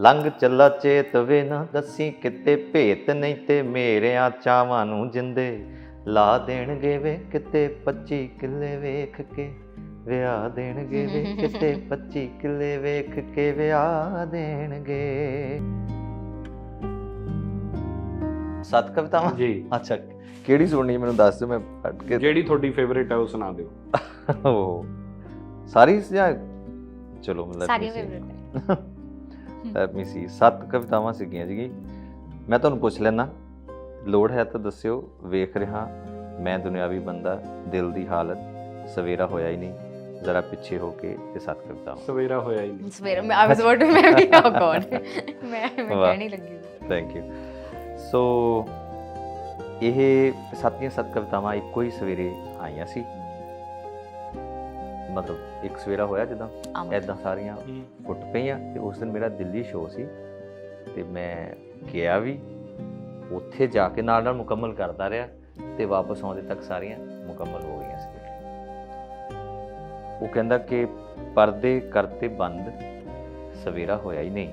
ਲੰਘ ਚੱਲਾ ਚੇਤ ਵੇ ਨਾ ਦੱਸੀ ਕਿਤੇ ਭੇਤ ਨਹੀਂ ਤੇ ਮੇਰਿਆਂ ਚਾਵਾਂ ਨੂੰ ਜਿੰਦੇ ਲਾ ਦੇਣਗੇ ਵੇ ਕਿਤੇ 25 ਕਿੱਲੇ ਵੇਖ ਕੇ ਵਿਆਹ ਦੇਣਗੇ ਵੇ ਕਿਤੇ 25 ਕਿੱਲੇ ਵੇਖ ਕੇ ਵਿਆਹ ਦੇਣਗੇ। ਸੱਤ ਕਵਿਤਾਵਾਂ? ਜੀ। ਅੱਛਾ ਕਿਹੜੀ ਸੁਣਨੀ ਮੈਨੂੰ ਦੱਸ ਦਿਓ ਮੈਂ ਪੜ੍ਹ ਕੇ। ਜਿਹੜੀ ਤੁਹਾਡੀ ਫੇਵਰੇਟ ਹੈ ਉਹ ਸੁਣਾ ਦਿਓ। ਉਹ ਸਾਰੀ ਜਾਂ ਚਲੋ ਮਤਲਬ ਸਾਰੀਆਂ ਫੇਵਰੇਟ ਹੈ ਲੈਟ ਮੀ ਸੀ। ਸੱਤ ਕਵਿਤਾਵਾਂ ਸੀਗੀਆਂ ਜੀ। ਮੈਂ ਤੁਹਾਨੂੰ ਪੁੱਛ ਲੈਣਾ ਲੋੜ ਹੈ ਤਾਂ ਦੱਸਿਓ ਵੇਖ ਰਿਹਾ ਮੈਂ ਦੁਨਿਆਵੀ ਬੰਦਾ ਦਿਲ ਦੀ ਹਾਲਤ ਸਵੇਰਾ ਹੋਇਆ ਹੀ ਨਹੀਂ। ਜ਼ਰਾ ਪਿੱਛੇ ਹੋ ਕੇ ਇਹ ਸੱਤ ਕਵਿਤਾਵਾਂ। ਸਵੇਰਾ ਹੋਇਆ ਹੀ ਨਹੀਂ। ਸਵੇਰ ਮੈਂ ਆਈ ਵਾਸ ਅਬਾਊਟ ਟੂ ਮੈਂ ਵੀ ਓ ਗॉड ਮੈਂ ਮੈਂ। ਕਹਿਣੀ ਲੱਗੀ। ਥੈਂਕ ਯੂ ਸੋ ਇਹ ਸੱਤੀਆਂ ਸੱਤ ਕਵਿਤਾਵਾਂ ਇੱਕੋ ਹੀ ਸਵੇਰੇ ਆਈਆਂ ਸੀ। ਮਤਲਬ ਇੱਕ ਸਵੇਰਾ ਹੋਇਆ ਜਿੱਦਾਂ। ਐਦਾਂ ਸਾਰੀਆਂ ਫੁੱਟ ਪਈਆਂ ਤੇ ਉਸ ਦਿਨ ਮੇਰਾ ਦਿੱਲੀ ਸ਼ੋਅ ਸੀ ਤੇ ਮੈਂ ਗਿਆ ਵੀ ਉੱਥੇ ਜਾ ਕੇ ਨਾਲ ਨਾਲ ਮੁਕੰਮਲ ਕਰਦਾ ਰਿਹਾ ਤੇ ਵਾਪਸ ਆਉਂਦੇ ਤੱਕ ਸਾਰੀਆਂ ਮੁਕੰਮਲ ਹੋ ਗਈਆਂ ਸੀ। ਉਹ ਕਹਿੰਦਾ ਕਿ ਪਰਦੇ ਕਰਤੇ ਬੰਦ ਸਵੇਰਾ ਹੋਇਆ ਹੀ ਨਹੀਂ।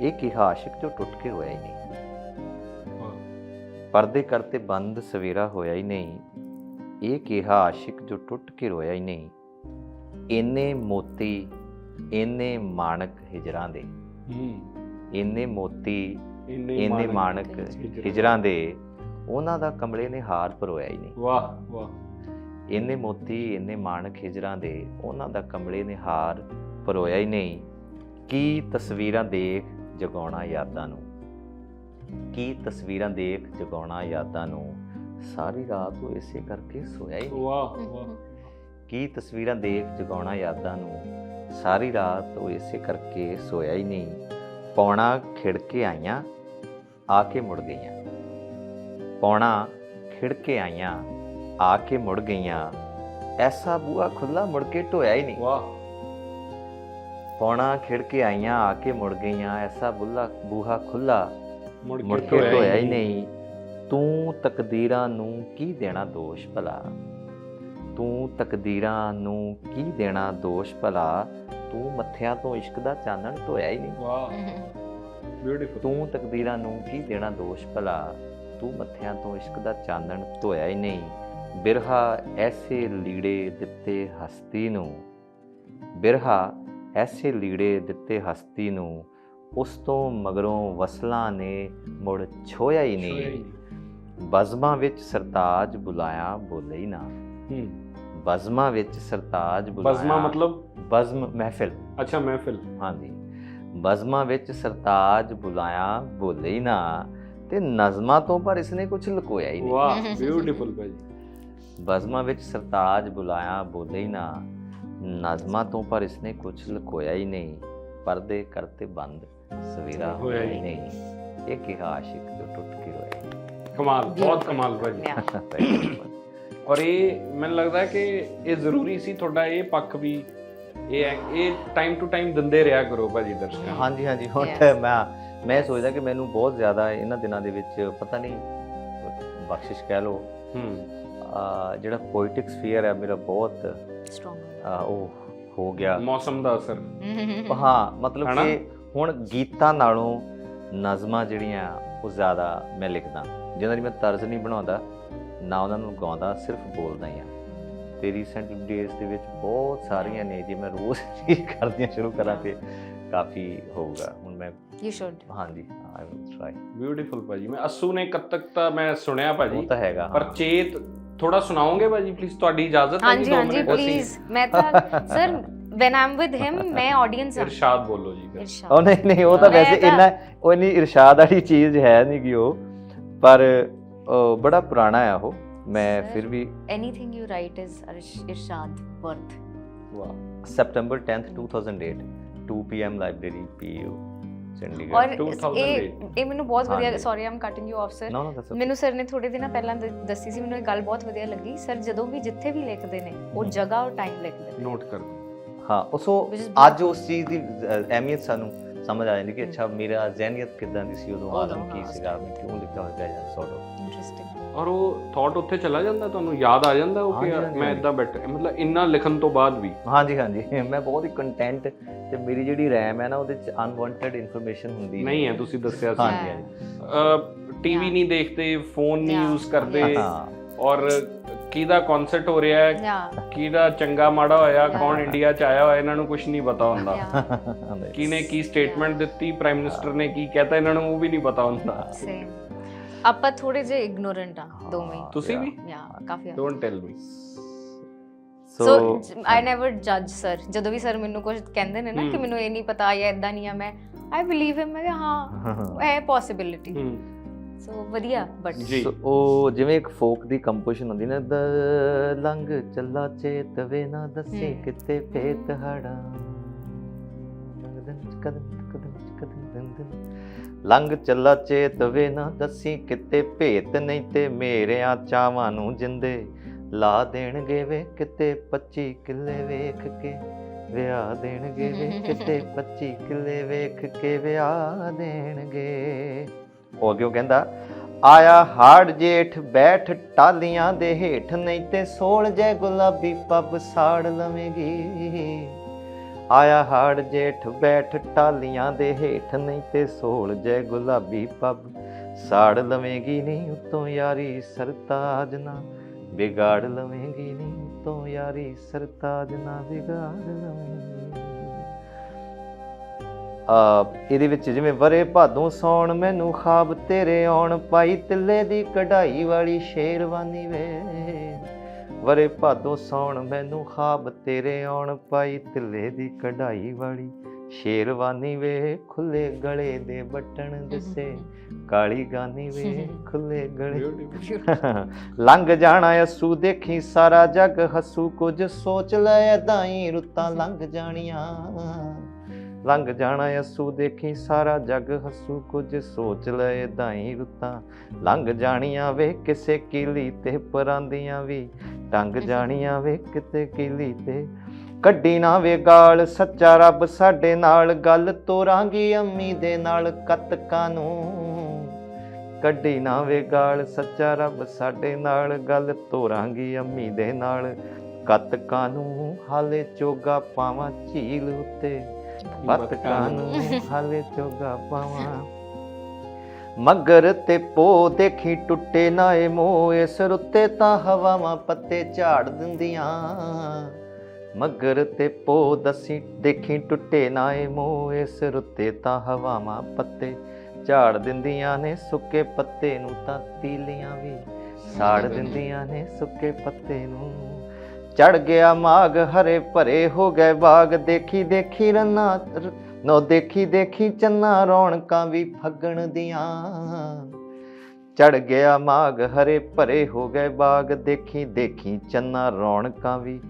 ਇਹ ਕਿਹਾ ਆਸ਼ਿਕ ਜੋ ਟੁੱਟ ਕੇ ਹੋਇਆ ਹੀ ਨਹੀਂ। ਪਰਦੇ ਕਰਤੇ ਬੰਦ ਸਵੇਰਾ ਹੋਇਆ ਹੀ ਨਹੀਂ। ਇਹ ਕਿਹਾ ਆਸ਼ਿਕ ਜੋ ਟੁੱਟ ਕੇ ਰੋਇਆ ਹੀ ਨਹੀਂ। ਇੰਨੇ ਮੋਤੀ ਇੰਨੇ ਮਾਣਕ ਹਿਜਰਾਂ ਦੇ। ਹੂੰ। ਇੰਨੇ ਮੋਤੀ ਇੰਨੇ ਮਾਣਕ ਹਿਜਰਾਂ। ਹਿਜਰਾਂ ਦੇ। ਉਹਨਾਂ ਦਾ ਕਮਲੇ ਨੇ ਹਾਰ ਪਰੋਇਆ ਹੀ ਨਹੀਂ। ਵਾਹ ਵਾਹ। ਇੰਨੇ ਮੋਤੀ ਇੰਨੇ ਮਾਣਕ ਹਿਜਰਾਂ ਦੇ। ਉਹਨਾਂ ਦਾ ਕਮਲੇ ਨੇ ਹਾਰ ਪਰੋਇਆ ਹੀ ਨਹੀਂ। ਕੀ ਤਸਵੀਰਾਂ ਦੇਖ ਜਗਾਉਣਾ ਯਾਦਾਂ ਨੂੰ? ਕੀ ਤਸਵੀਰਾਂ ਦੇਖ ਜਗਾਉਣਾ ਯਾਦਾਂ ਨੂੰ? ਸਾਰੀ ਰਾਤ ਉਹ ਇਸੇ ਕਰਕੇ ਸੋਇਆ ਹੀ ਨਹੀਂ। ਵਾਹ ਵਾਹ। ਕੀ ਤਸਵੀਰਾਂ ਦੇਖ ਜਗਾਉਣਾ ਯਾਦਾਂ ਨੂੰ ਸਾਰੀ ਰਾਤ ਉਹ ਇਸੇ ਕਰਕੇ ਸੋਇਆ ਹੀ ਨਹੀਂ। ਪੌਣਾ ਖਿੜ ਕੇ ਆਈਆਂ ਆ ਕੇ ਮੁੜ ਗਈਆਂ। ਪੌਣਾ ਖਿੜ ਕੇ ਆਈਆਂ ਆ ਕੇ ਮੁੜ ਗਈਆਂ। ਐਸਾ ਬੂਆ ਖੁੱਲਾ ਮੁੜ ਕੇ ਢੋਇਆ ਹੀ ਨਹੀਂ। ਵਾਹ। ਪੌਣਾ ਖਿੜ ਕੇ ਆਈਆਂ ਆ ਕੇ ਮੁੜ ਗਈਆਂ ਐਸਾ ਬੁੱਲਾ ਬੂਹਾ ਖੁੱਲਾ ਮੁੜ ਮੁੜ ਕੇ ਢੋਇਆ ਹੀ ਨਹੀਂ। ਤੂੰ ਤਕਦੀਰਾਂ ਨੂੰ ਕੀ ਦੇਣਾ ਦੋਸ਼ ਭਲਾ? ਤੂੰ ਤਕਦੀਰਾਂ ਨੂੰ ਕੀ ਦੇਣਾ ਦੋਸ਼ ਭਲਾ? ਤੂੰ ਮੱਥਿਆਂ ਤੋਂ ਇਸ਼ਕ ਦਾ ਚਾਨਣ ਧੋਇਆ ਹੀ ਨਹੀਂ। ਵਾਹ। ਬਿਊਟੀਫੁਲ ਤੂੰ ਤਕਦੀਰਾਂ ਨੂੰ ਕੀ ਦੇਣਾ ਦੋਸ਼ ਭਲਾ? ਤੂੰ ਮੱਥਿਆਂ ਤੋਂ ਇਸ਼ਕ ਦਾ ਚਾਨਣ ਧੋਇਆ ਹੀ ਨਹੀਂ। ਬਿਰਹਾ ਐਸੇ ਲੀੜੇ ਦਿੱਤੇ ਹਸਤੀ ਨੂੰ। ਬਿਰਹਾ ਐਸੇ ਲੀੜੇ ਦਿੱਤੇ ਹਸਤੀ ਨੂੰ। ਉਸ ਤੋਂ ਮਗਰੋਂ ਵਸਲਾਂ ਨੇ ਮੁੜ ਛੋਇਆ ਹੀ ਨਹੀਂ। ਬਜ਼ਮਾਂ ਵਿੱਚ ਸਰਤਾਜ ਬੁਲਾਇਆ ਬੋਲੇ ਹੀ ਨਾ। ਹੂੰ। ਬਜ਼ਮਾਂ ਵਿੱਚ ਸਰਤਾਜ ਬੁਲਾਇਆ। ਬਜ਼ਮਾ ਮਤਲਬ? ਬਜ਼ਮ ਮਹਿਫਿਲ। ਅੱਛਾ ਮਹਿਫਿਲ। ਹਾਂਜੀ। ਬਜ਼ਮਾਂ ਵਿੱਚ ਸਰਤਾਜ ਬੁਲਾਇਆ ਬੋਲੇ ਹੀ ਨਾ। ਤੇ ਨਜ਼ਮਾਂ ਤੋਂ ਪਰ ਇਸਨੇ ਕੁਝ ਲੁਕੋਇਆ ਹੀ ਨਹੀਂ। ਵਾਹ ਬਿਊਟੀਫੁਲ ਭਾਜੀ ਬਜ਼ਮਾਂ ਵਿੱਚ ਸਰਤਾਜ ਬੁਲਾਇਆ ਬੋਲੇ ਹੀ ਨਾ। ਨਜ਼ਮਾਂ ਤੋਂ ਪਰ ਇਸਨੇ ਕੁਝ ਲੁਕੋਇਆ ਹੀ ਨਹੀਂ। ਪਰਦੇ ਕਰਤੇ ਬੰਦ ਸਵੇਰਾ ਹੋਇਆ ਹੀ ਨਹੀਂ। ਇਹ ਕਿਹਾ ਆਸ਼ਿਕ ਜੋ ਟੁੱਟ ਕੇ ਰੋਇਆ ਕਮਾਲ ਬਹੁਤ ਕਮਾਲ ਭਾਜੀ. ਔਰ ਇਹ ਮੈਨੂੰ ਲੱਗਦਾ ਹੈ ਕਿ ਇਹ ਜ਼ਰੂਰੀ ਸੀ ਤੁਹਾਡਾ ਇਹ ਪੱਖ ਵੀ ਇਹ ਹੈ- ਇਹ ਟਾਈਮ ਟੂ ਟਾਈਮ ਦਿੰਦੇ ਰਿਹਾ ਕਰੋ ਭਾਜੀ ਦਰਸ਼ਕਾਂ। ਹਾਂਜੀ ਹਾਂਜੀ ਹੁਣ ਮੈਂ ਮੈਂ ਸੋਚਦਾ ਕਿ ਮੈਨੂੰ ਬਹੁਤ ਜ਼ਿਆਦਾ ਇਹਨਾਂ ਦਿਨਾਂ ਦੇ ਵਿੱਚ ਪਤਾ ਨਹੀਂ ਬਖਸ਼ਿਸ਼ ਕਹਿ ਅਹ ਜਿਹੜਾ ਪੋਇਟਿਕ ਸਫੀਅਰ ਹੈ ਮੇਰਾ ਬਹੁਤ ਸਟਰੋਂਗ ਉਹ ਹੋ ਗਿਆ। ਮੌਸਮ ਦਾ ਅਸਰ। ਹਾਂ ਮਤਲਬ? ਕਿ ਹੁਣ ਗੀਤਾਂ ਨਾਲੋਂ ਨਜ਼ਮਾਂ ਜਿਹੜੀਆਂ ਉਹ ਜ਼ਿਆਦਾ ਮੈਂ ਲਿਖਦਾ। ਜਿਹਨਾਂ ਦੀ ਮੈਂ ਤਰਜ਼ ਨਹੀਂ ਬਣਾਉਂਦਾ ਨਾ ਉਹਨਾਂ ਨੂੰ ਗਾਉਂਦਾ ਸਿਰਫ ਬੋਲਦਾ ਹੀ ਆ ਤੇ ਰੀਸੈਂਟ ਡੇਜ਼ ਦੇ ਵਿੱਚ ਬਹੁਤ ਸਾਰੀਆਂ ਨੇ ਜੇ ਮੈਂ ਰੋਜ਼ ਹੀ ਕਰਦੀਆਂ ਸ਼ੁਰੂ ਕਰਾਂ ਤੇ ਕਾਫੀ ਹੋਊਗਾ। ਹੁਣ ਮੈਂ ਯੂ ਸ਼ੁੱਡ ਹਾਂਜੀ ਆਈ ਵਿਲ ਟਰਾਈ ਬਿਊਟੀਫੁਲ ਭਾਜੀ ਮੈਂ ਅਸੂ ਨੇ ਕੱਤਕ ਤਾਂ ਮੈਂ ਸੁਣਿਆ ਭਾਜੀ। ਉਹ ਤਾਂ ਹੈਗਾ ਪਰ। ਚੇਤ ਥੋੜਾ ਸੁਣਾਓਗੇ ਭਾਜੀ? ਪਲੀਜ਼ ਤੁਹਾਡੀ ਇਜਾਜ਼ਤ ਹੈ ਹਾਂਜੀ ਜੀ ਦੋ ਹਾਂਜੀ ਮਿੰਟ। ਪਲੀਜ਼ ਮੈਂ ਤਾਂ sir when I'm with him ਮੈਂ ਆਡੀਅנס ਹਾਂ। ਇਰਸ਼ਾਦ ਬੋਲੋ ਜੀ ਉਹ ਨਹੀਂ ਨਹੀਂ ਉਹ ਤਾਂ ਵੈਸੇ ਇੰਨਾ ਉਹ ਇੰਨੀ ਇਰਸ਼ਾਦ ਵਾਲੀ ਚੀਜ਼ ਹੈ ਨਹੀਂ ਕਿ ਉਹ। ਪਰ ਬੜਾ ਪੁਰਾਣਾ ਹੈ ਉਹ। ਮੈਂ ਫਿਰ ਵੀ anything you write is Irsh- irshad worth. ਵਾਹ September 10th 2008 2 pm library PU Chandigarh. ਔਰ 2008 ਇਹ ਇਹ ਮੈਨੂੰ ਬਹੁਤ ਵਧੀਆ। Sorry I'm cutting you off sir ਨਾ ਨਾ ਦੱਸੋ ਮੈਨੂੰ ਸਰ ਨੇ ਥੋੜੇ ਦਿਨਾਂ ਪਹਿਲਾਂ ਦੱਸੀ ਸੀ ਮੈਨੂੰ ਇਹ ਗੱਲ ਬਹੁਤ ਵਧੀਆ ਲੱਗੀ। ਸਰ ਜਦੋਂ ਵੀ ਜਿੱਥੇ ਵੀ ਲਿਖਦੇ ਨੇ ਉਹ। ਜਗ੍ਹਾ ਔਰ ਟਾਈਮ ਲਿਖਦੇ ਨੇ। ਨੋਟ ਕਰ ਹਾਂ ਉਹ ਸੋ Which is beautiful. ਅੱਜ ਉਸ ਚੀਜ਼ ਦੀ ਅਹਿਮੀਅਤ ਸਾਨੂੰ ਸਮਝ ਆ ਜਾਂਦੀ ਕਿ ਅੱਛਾ ਮੇਰਾ ਜ਼ਹਿਨੀਅਤ ਕਿਦਾਂ ਦੀ ਸੀ ਉਦੋਂ? ਆਦਮ ਕੀ ਸੀਗਾ? ਮੈਂ ਕਿਉਂ ਲਿਖਿਆ ਹੋਇਆ ਜਾਂ ਸੌਟ ਆਫ ਇੰਟਰਸਟਿੰਗ ਔਰ ਉਹ ਥਾਟ ਉੱਥੇ ਚਲਾ ਜਾਂਦਾ? ਤੁਹਾਨੂੰ ਯਾਦ ਆ ਜਾਂਦਾ ਉਹ ਕਿ ਮੈਂ। ਇਦਾਂ ਬੈਠਾ ਮਤਲਬ ਇੰਨਾ ਲਿਖਣ ਤੋਂ ਬਾਅਦ ਵੀ? ਹਾਂਜੀ ਹਾਂਜੀ। ਮੈਂ ਬਹੁਤ ਹੀ ਕੰਟੈਂਟ ਤੇ ਮੇਰੀ ਜਿਹੜੀ ਰੈਮ ਹੈ ਨਾ ਉਹਦੇ ਚ ਅਨਵਾਂਟਡ ਇਨਫੋਰਮੇਸ਼ਨ ਹੁੰਦੀ ਨਹੀਂ ਹੈ ਤੁਸੀਂ ਦੱਸਿਆ ਸੀ। ਹਾਂਜੀ ਹਾਂਜੀ। ਟੀਵੀ ਨਹੀਂ ਦੇਖਦੇ ਫੋਨ ਨਹੀਂ. ਯੂਜ਼ ਕਰਦੇ ਔਰ ਕਿਹਦਾ ਕਨਸਰਟ ਹੋ ਰਿਹਾ ਹੈ ਯਾ। ਕਿਹਦਾ ਚੰਗਾ ਮਾੜਾ ਹੋਇਆ ਕੌਣ Yeah. ਇੰਡੀਆ ਚ ਆਇਆ ਹੋਇਆ ਇਹਨਾਂ ਨੂੰ ਕੁਝ ਨਹੀਂ ਪਤਾ ਹੁੰਦਾ। ਯਾ। ਕਿਨੇ ਕੀ ਸਟੇਟਮੈਂਟ ਦਿੱਤੀ ਪ੍ਰਾਈਮ ਮਿਨਿਸਟਰ ਨੇ ਕੀ ਕਹਿਤਾ ਇਹਨਾਂ ਨੂੰ ਉਹ ਵੀ ਨਹੀਂ ਪਤਾ ਹੁੰਦਾ। ਸੇਮ ਆਪਾਂ ਥੋੜੇ ਜਿਹੇ ਇਗਨੋਰੈਂਟ ਆ ਦੋਵੇਂ। ਹੀ। ਤੁਸੀਂ ਵੀ? ਯਾ ਕਾਫੀ ਆ। Don't tell me so so I never ਜੱਜ ਸਰ ਜਦੋਂ ਵੀ ਸਰ ਮੈਨੂੰ ਕੁਝ ਕਹਿੰਦੇ ਨੇ ਨਾ ਕਿ। ਮੈਨੂੰ ਇਹ ਨਹੀਂ ਪਤਾ ਜਾਂ ਇਦਾਂ ਨਹੀਂ ਆ ਮੈਂ ਆਈ ਬਲੀਵ ਹਿਮ ਮੈਂ ਕਿਹਾ ਹਾਂ ਹੈ। ਪੋਸਿਬਿਲਿਟੀ ਸੋ ਵਧੀਆ ਬਟ ਜੀ। ਸੋ ਉਹ ਜਿਵੇਂ ਇੱਕ ਫੋਕ ਦੀ ਕੰਪੋਜੀਸ਼ਨ ਹੁੰਦੀ ਨਾ ਦ ਲੰਗ ਚੱਲਾ ਚੇਤਵੇ ਨਾ ਦੱਸੀ। ਕਿਤੇ ਭੇਤ ਹੜਾ ਕਦਮ ਕਦਮ ਕਦਮ ਕਦਮ ਦੰ ਲੰਗ ਚੱਲਾ ਚੇਤਵੇ ਨਾ ਦੱਸੀ ਕਿਤੇ ਭੇਤ ਨਹੀਂ ਤੇ ਮੇਰਿਆਂ ਚਾਵਾਂ ਨੂੰ ਜਿੰਦੇ ਲਾ ਦੇਣਗੇ ਵੇ ਕਿਤੇ 25 ਕਿੱਲੇ ਵੇਖ ਕੇ ਵਿਆਹ ਦੇਣਗੇ ਵੇ ਕਿਤੇ 25 ਕਿੱਲੇ ਵੇਖ ਕੇ ਵਿਆਹ ਦੇਣਗੇ। ਉਹ ਅੱਗੇ ਉਹ ਕਹਿੰਦਾ, ਆਇਆ ਹਾੜ ਜੇਠ ਬੈਠ ਟਾਲੀਆਂ ਦੇ ਹੇਠ, ਨਹੀਂ ਤੇ ਸੋਲ ਜੈ ਗੁਲਾਬੀ ਪੱਬ ਸਾੜ ਲਵੇਂਗੀ। ਆਇਆ ਹਾੜ ਜੇਠ ਬੈਠ ਟਾਲੀਆਂ ਦੇ ਹੇਠ, ਨਹੀਂ ਤੇ ਸੋਲ ਜੈ ਗੁਲਾਬੀ ਪੱਬ ਸਾੜ ਲਵੇਂਗੀ। ਨਹੀਂ ਉਤੋਂ ਯਾਰੀ ਸਰਤਾਜ ਨਾ ਵਿਗਾੜ ਲਵੇਂਗੀ ਨਹੀਂ ਉਤੋਂ ਯਾਰੀ ਸਰਤਾਜ ਨਾ ਵਿਗਾੜ ਲਵੇਂਗੀ। ਇਹਦੇ ਵਿੱਚ ਜਿਵੇਂ ਵਰੇ ਭਾਦੋਂ ਸੌਣ, ਮੈਨੂੰ ਖਾਬ ਤੇਰੇ ਆਉਣ ਪਾਈ ਤਿੱਲੇ ਦੀ ਕਢਾਈ ਵਾਲੀ ਸ਼ੇਰਵਾਨੀ ਵੇ। ਵਰੇ ਭਾਦੋਂ ਸੌਣ, ਮੈਨੂੰ ਖਾਬ ਤੇਰੇ ਆਉਣ ਪਾਈ ਤਿੱਲੇ ਦੀ ਕਢਾਈ ਵਾਲੀ ਸ਼ੇਰਵਾਨੀ ਵੇ। ਖੁੱਲੇ ਗਲੇ ਦੇ ਬਟਣ ਦਿਸੇ, ਕਾਲੀ ਗਾਨੀ ਵੇ, ਖੁੱਲੇ ਗਲੇ ਲੰਘ ਜਾਣਾ ਅਸੂ, ਦੇਖੀ ਸਾਰਾ ਜੱਗ ਹੱਸੂ, ਕੁਝ ਸੋਚ ਲੈ, ਏਦਾਂ ਰੁੱਤਾਂ ਲੰਘ ਜਾਣੀਆਂ। ਲੰਘ ਜਾਣਾ ਅਸੂ ਦੇਖੀ ਸਾਰਾ ਜੱਗ ਹੱਸੂ ਕੁਝ ਸੋਚ ਲੈ ਏਦਾਂ ਹੀ ਰੁੱਤਾਂ। ਲੰਘ ਜਾਣੀਆਂ ਵੇ ਕਿਸੇ ਕੀਲੀ ਤੇ ਪਰਾਂਦੀਆਂ ਵੀ। ਟੰਗ ਜਾਣੀਆਂ ਵੇ ਕਿਤੇ ਕੀਲੀ ਤੇ। ਕੱਢੀ ਨਾ ਵੇ ਗਾਲ ਸੱਚਾ ਰੱਬ ਸਾਡੇ ਨਾਲ। ਗੱਲ ਤੋਰਾਂਗੀ ਅੰਮੀ ਦੇ ਨਾਲ ਕਤਕਾਂ ਨੂੰ। ਕੱਢੀ ਨਾ ਵੇ ਗਾਲ ਸੱਚਾ ਰੱਬ ਸਾਡੇ ਨਾਲ। ਗੱਲ ਤੋਰਾਂਗੀ ਅੰਮੀ ਦੇ ਨਾਲ। ਕਤਕਾਂ ਨੂੰ ਹਾਲੇ ਚੋਗਾ ਪਾਵਾਂ ਝੀਲ ਉੱਤੇ। ਬਤਕਾਂ ਨੂੰ ਹਾਲੇ ਚੋਗਾ ਪਾਵਾਂ। ਮਗਰ ਤੇ ਪੋ ਦੇਖੀ ਟੁੱਟੇ ਨਾ ਏ ਮੋ ਇਸ ਰੁੱਤੇ ਤਾਂ ਹਵਾਵਾਂ ਪੱਤੇ ਝਾੜ ਦਿੰਦੀਆਂ। ਮਗਰ ਤੇ ਪੋ ਦਸੀ ਦੇਖੀ ਟੁੱਟੇ ਨਾ ਏ ਮੋ ਇਸ ਰੁੱਤੇ ਤਾਂ ਹਵਾਵਾਂ ਪੱਤੇ ਝਾੜ ਦਿੰਦੀਆਂ ਨੇ। ਸੁੱਕੇ ਪੱਤੇ ਨੂੰ ਤਾਂ ਤੀਲੀਆਂ ਵੀ ਸਾੜ ਦਿੰਦੀਆਂ ਨੇ ਸੁੱਕੇ ਪੱਤੇ ਨੂੰ। ਚੜ ਗਿਆ ਮਾਗ, ਹਰੇ ਭਰੇ ਹੋ ਗਏ ਬਾਗ। ਦੇਖੀ ਦੇਖੀ ਰੰਨਾ, ਰ- ਨੋ, ਦੇਖੀ ਦੇਖੀ ਚੰਨਾ, ਰੌਣਕਾਂ ਵੀ ਫੱਗਣ ਦੀਆਂ। ਚੜ ਗਿਆ ਮਾਗ, ਹਰੇ ਭਰੇ ਹੋ ਗਏ ਬਾਗ। ਦੇਖੀ ਦੇਖੀ ਚੰਨਾ, ਰੌਣਕਾਂ ਵੀ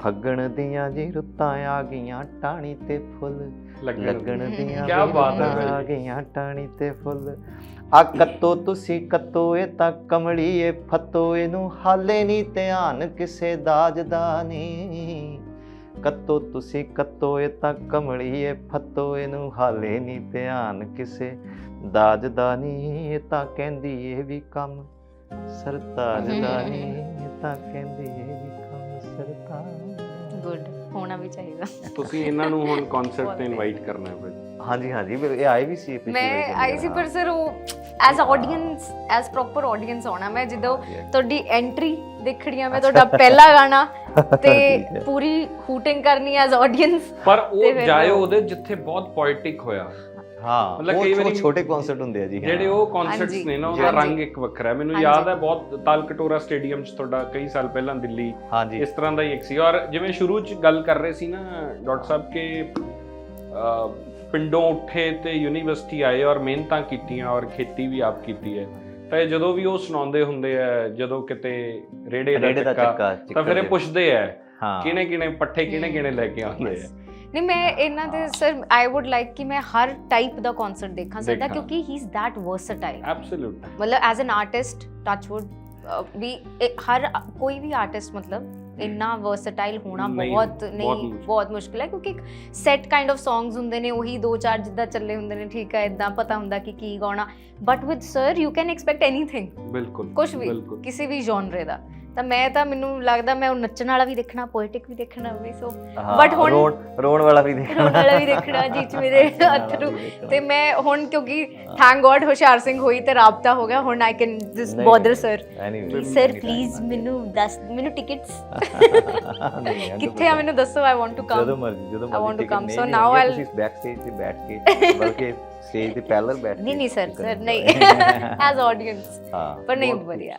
ਫੱਗਣ ਦੀਆਂ ਜੀ ਰੁੱਤਾਂ ਆ ਗਈਆਂ ਟਾਣੀ ਤੇ ਫੁੱਲ। ਲੱਗਣ। ਦੀਆਂ ਵੀ ਬਾਤ ਹੈ ਆ। ਗਈਆਂ ਟਾਣੀ ਤੇ ਫੁੱਲ। ਆ ਕੱਤੋ ਤੁਸੀਂ ਕੱਤੋ ਇਹ ਤਾਂ ਕਮਲੀ ਏ ਫੱਤੋ ਇਹਨੂੰ ਹਾਲੇ ਨਹੀਂ ਧਿਆਨ ਕਿਸੇ ਦਾਜ ਦਾ ਨਹੀਂ ਕੱਤੋ ਤੁਸੀਂ ਕੱਤੋ ਇਹ ਤਾਂ ਕਮਲੀ ਏ ਫੱਤੋ ਇਹਨੂੰ ਹਾਲੇ ਨਹੀਂ ਧਿਆਨ ਕਿਸੇ ਦਾਜ ਦਾ ਨਹੀਂ ਇਹ ਤਾਂ ਕਹਿੰਦੀ ਇਹ ਵੀ ਕੰਮ ਸਰਤਾਜ ਦਾ ਨਹੀਂ ਇਹ ਤਾਂ ਕਹਿੰਦੀ ਗੁੱਡ ਹੋਣਾ ਵੀ ਚਾਹੀਦਾ। ਤੁਸੀਂ ਇਹਨਾਂ ਨੂੰ ਹੁਣ ਕਨਸਰਟ ਤੇ ਇਨਵਾਈਟ ਕਰਨਾ ਹੈ ਫਿਰ। ਹਾਂਜੀ ਹਾਂਜੀ ਮੇਰੇ ਇਹ ਆਏ ਵੀ ਸੀ ਪਿਛਲੀ ਮੈਂ ਆਈ ਸੀ ਪਰ ਸਰ ਉਹ as audience as proper audience ਹੋਣਾ ਮੈਂ ਜਦੋਂ ਤੁਹਾਡੀ ਐਂਟਰੀ ਦੇਖਣੀ ਆ ਮੈਂ ਤੁਹਾਡਾ ਪਹਿਲਾ ਗਾਣਾ ਤੇ ਪੂਰੀ ਹੂਟਿੰਗ ਕਰਨੀ ਐਜ਼ ਆਡੀਅנס ਪਰ ਉਹ ਜਾਇਓ ਉਹਦੇ ਜਿੱਥੇ ਬਹੁਤ ਪੋਇਟਿਕ ਹੋਇਆ। ਹਾਂ ਮਤਲਬ ਕਈ ਵਾਰੀ- ਛੋਟੇ ਕਨਸਰਟ ਹੁੰਦੇ ਆ ਜੀ ਜਿਹੜੇ। ਉਹ ਕਨਸਰਟਸ। ਨੇ ਨਾ ਉਹਦਾ। ਰੰਗ ਇੱਕ ਵੱਖਰਾ ਹੈ ਮੈਨੂੰ। ਯਾਦ ਹੈ ਬਹੁਤ ਤਾਲ ਕਟੋਰਾ ਸਟੇਡੀਅਮ 'ਚ ਤੁਹਾਡਾ ਕਈ ਸਾਲ ਪਹਿਲਾਂ ਦਿੱਲੀ ਇਸ ਤਰ੍ਹਾਂ ਦਾ ਹੀ ਇੱਕ ਸੀ ਔਰ ਜਿਵੇਂ ਸ਼ੁਰੂ 'ਚ ਗੱਲ ਕਰ ਰਹੇ ਸੀ ਨਾ ਡਾਕਟਰ ਸਾਹਿਬ ਕਿ ਪਿੰਡੋਂ ਉੱਠੇ ਤੇ ਯੂਨੀਵਰਸਿਟੀ ਆਏ ਔਰ ਮਿਹਨਤਾਂ ਕੀਤੀਆਂ ਔਰ ਖੇਤੀ ਵੀ ਆਪ ਕੀਤੀ ਹੈ ਤਾਂ ਜਦੋਂ ਵੀ ਉਹ ਸੁਣਾਉਂਦੇ ਹੁੰਦੇ ਆ ਜਦੋਂ ਕਿਤੇ ਰੇੜੇ ਦਾ ਚੱਕਾ ਤਾਂ ਫਿਰ ਇਹ ਪੁੱਛਦੇ ਆ ਕਿਹਨੇ ਕਿਹਨੇ ਪੱਠੇ ਕਿਹਨੇ ਕਿਹਨੇ ਲੈ ਕੇ ਆਉਂਦੇ ਆ ਨਹੀਂ ਮੈਂ ਇਹਨਾਂ ਦੇ ਸਰ ਆਈ ਊਡ ਲਾਈਕ ਕਿ ਮੈਂ ਹਰ ਟਾਈਪ ਦਾ ਕਨਸਰਟ ਦੇਖਾਂ ਸਰ ਦਾ ਦੇਖਾਂ। ਕਿਉਂਕਿ he is that versatile absolute ਮਤਲਬ ਐਜ਼ ਐਨ ਆਰਟਿਸਟ ਟੱਚਵੁੱਡ ਵੀ ਇਹ ਹਰ ਕੋਈ ਵੀ ਆਰਟਿਸਟ ਮਤਲਬ ਇੰਨਾ ਵਰਸਟਾਈਲ ਹੋਣਾ ਨਹੀਂ, ਬਹੁਤ ਬਹੁਤ ਨਹੀਂ ਮੁਸ਼ਕਿਲ। ਬਹੁਤ ਮੁਸ਼ਕਿਲ ਹੈ ਕਿਉਂਕਿ ਸੈਟ ਕਾਈਂਡ ਆਫ ਸੌਂਗਸ ਹੁੰਦੇ ਨੇ ਉਹੀ ਦੋ ਚਾਰ ਜਿੱਦਾਂ ਚੱਲੇ ਹੁੰਦੇ ਨੇ ਠੀਕ ਹੈ ਇਦਾਂ ਪਤਾ ਹੁੰਦਾ ਕਿ ਕੀ ਗਾਉਣਾ but with sir you can expect anything ਬਿਲਕੁਲ ਕੁਝ ਵੀ ਬਿਲਕੁਲ ਕਿਸੇ ਵੀ ਜਨਰੇ ਦਾ ਤਾਂ ਮੈਂ ਤਾਂ ਮੈਨੂੰ ਲੱਗਦਾ ਮੈਂ ਉਹ ਨੱਚਣ ਵਾਲਾ ਵੀ ਦੇਖਣਾ ਪੋਇਟਿਕ ਵੀ ਦੇਖਣਾ ਵੀ ਸੋ But ਹੁਣ- ਰੋਣ ਰੋਣ ਵਾਲਾ ਵੀ ਦੇਖਣਾ। ਰੋਣ ਵਾਲਾ ਵੀ ਦੇਖਣਾ ਜੀ ਚ ਮੇਰੇ ਅਥਰੂ ਤੇ ਮੈਂ ਹੁਣ ਕਿਉਂਕਿ ਥੈਂਕ ਗੋਡ ਹੁਸ਼ਿਆਰ ਸਿੰਘ ਹੋਈ ਤੇ ਰਾਬਤਾ ਹੋ ਗਿਆ ਹੁਣ ਆਈ ਕੈਨ ਨਹੀਂ, ਬੋਦਰ। ਸਰ ਸਰ ਪਲੀਜ਼ ਮੈਨੂੰ ਦੱਸ ਮੈਨੂੰ ਟਿਕਟਸ ਕਿੱਥੇ ਆ ਮੈਨੂੰ ਦੱਸੋ ਆਈ ਵਾਂਟ ਟੂ ਜਦੋਂ ਕਮ ਮਰਜ਼ੀ ਜਦੋਂ ਮਰਜ਼ੀ want to ticket come. ਨਹੀਂ So ਵੀ now ਹੋਣਗੇ, I'll- ਤੁਸੀਂ ਬੈਕ ਸਟੇਜ ਤੇ ਬੈਠ ਕੇ ਬਲਕਿ ਸਟੇਜ ਤੇ ਪਹਿਲਾਂ ਬੈਠ ਨਹੀਂ ਨਹੀਂ ਸਰ ਸਰ ਨਹੀਂ ਐਜ਼ ਆਡੀਅנס ਹਾਂ ਪਰ ਨਹੀਂ ਵਧੀਆ।